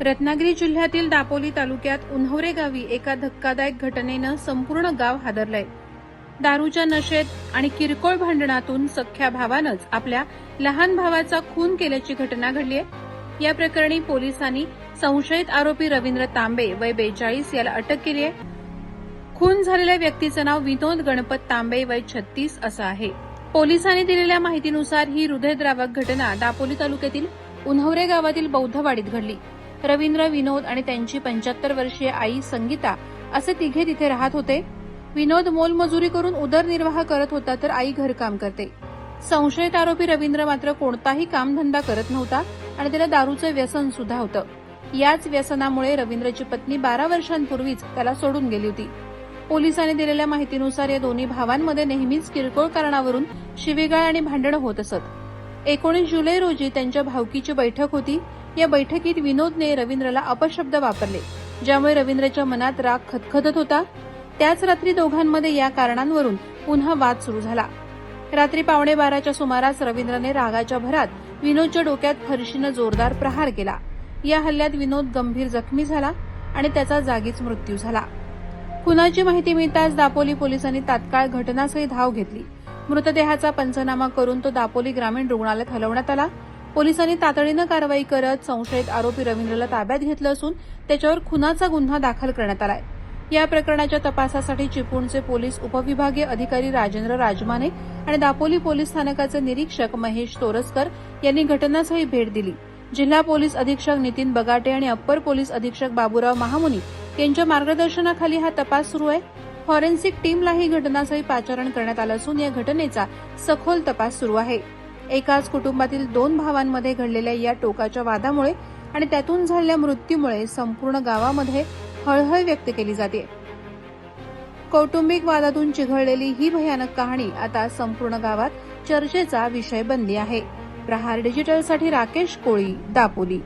रत्नागिरी जिल्ह्यातील दापोली तालुक्यात उन्हवरे गावी एका धक्कादायक घटनेनं संपूर्ण गाव हादरलंय. दारूच्या नशेत आणि किरकोळ भांडणातून सख्ख्या भावानंच आपल्या लहान भावाचा खून केल्याची घटना घडली आहे. या प्रकरणी पोलिसांनी संशयित आरोपी रवींद्र तांबे वय बेचाळीस याला अटक केली आहे. खून झालेल्या व्यक्तीचं नाव विनोद गणपत तांबे वय छत्तीस असं आहे. पोलिसांनी दिलेल्या माहितीनुसार ही हृदयद्रावक घटना दापोली तालुक्यातील उन्हवरे गावातील बौद्धवाडीत घडली. रवींद्र विनोद आणि त्यांची पंच्याहत्तर वर्षीय आई संगीता असे तिघे तिथे राहत होते. विनोद मोलमजुरी करून उदरनिर्वाह करत होता तर आई घरकाम करते. संशयित आरोपी रवींद्र मात्र कोणताही कामधंदा करत नव्हता आणि त्याला दारूचं व्यसन सुद्धा होतं. याच व्यसनामुळे रवींद्रची पत्नी बारा वर्षांपूर्वीच त्याला सोडून गेली होती. पोलिसांनी दिलेल्या माहितीनुसार या दोन्ही भावांमध्ये नेहमीच किरकोळ कारणावरून शिवेगाळ आणि भांडणं होत असत. एकोणीस जुलै रोजी त्यांच्या भावकीची बैठक होती. या बैठकीत विनोदने रवींद्रला अपशब्द वापरले ज्यामुळे रवींद्रच्या मनात राग खतखतत होता. त्याच रात्री दोघांमध्ये या कारणांवरून पुन्हा वाद सुरू झाला. रात्री पावणे बाराच्या सुमारास रवींद्रने रागाच्या भरात विनोदच्या डोक्यात फरशीनं जोरदार प्रहार केला. या हल्ल्यात विनोद गंभीर जखमी झाला आणि त्याचा जागीच मृत्यू झाला. खुनाची माहिती मिळताच दापोली पोलिसांनी तात्काळ घटनास्थळी धाव घेतली. मृतदेहाचा पंचनामा करून तो दापोली ग्रामीण रुग्णालयात हलवण्यात आला. पोलिसांनी तातडीनं कारवाई करत संशयित आरोपी रवींद्रला ताब्यात घेतलं असून त्याच्यावर खुनाचा गुन्हा दाखल करण्यात आलाय. या प्रकरणाच्या तपासासाठी चिपळूणचे पोलीस उपविभागीय अधिकारी राजेंद्र राजमाने आणि दापोली पोलीस स्थानकाचे निरीक्षक महेश तोरसकर यांनी घटनास्थळी भेट दिली. जिल्हा पोलीस अधीक्षक नितीन बगाटे आणि अप्पर पोलीस अधीक्षक बाबूराव महामुनी यांच्या मार्गदर्शनाखाली हा तपास सुरू आहे. फॉरेन्सिक टीमलाही घटनास्थळी पाचारण करण्यात आलं असून या घटनेचा सखोल तपास सुरू आहे. एकाच कुटुंबातील दोन भावांमध्ये घडलेल्या या टोकाच्या वादामुळे आणि त्यातून झालेल्या मृत्यूमुळे संपूर्ण गावामध्ये हळहळ व्यक्त केली जाते. कौटुंबिक वादातून चिघळलेली ही भयानक कहाणी आता संपूर्ण गावात चर्चेचा विषय बनली आहे. प्रहार डिजिटलसाठी राकेश कोळी दापोली.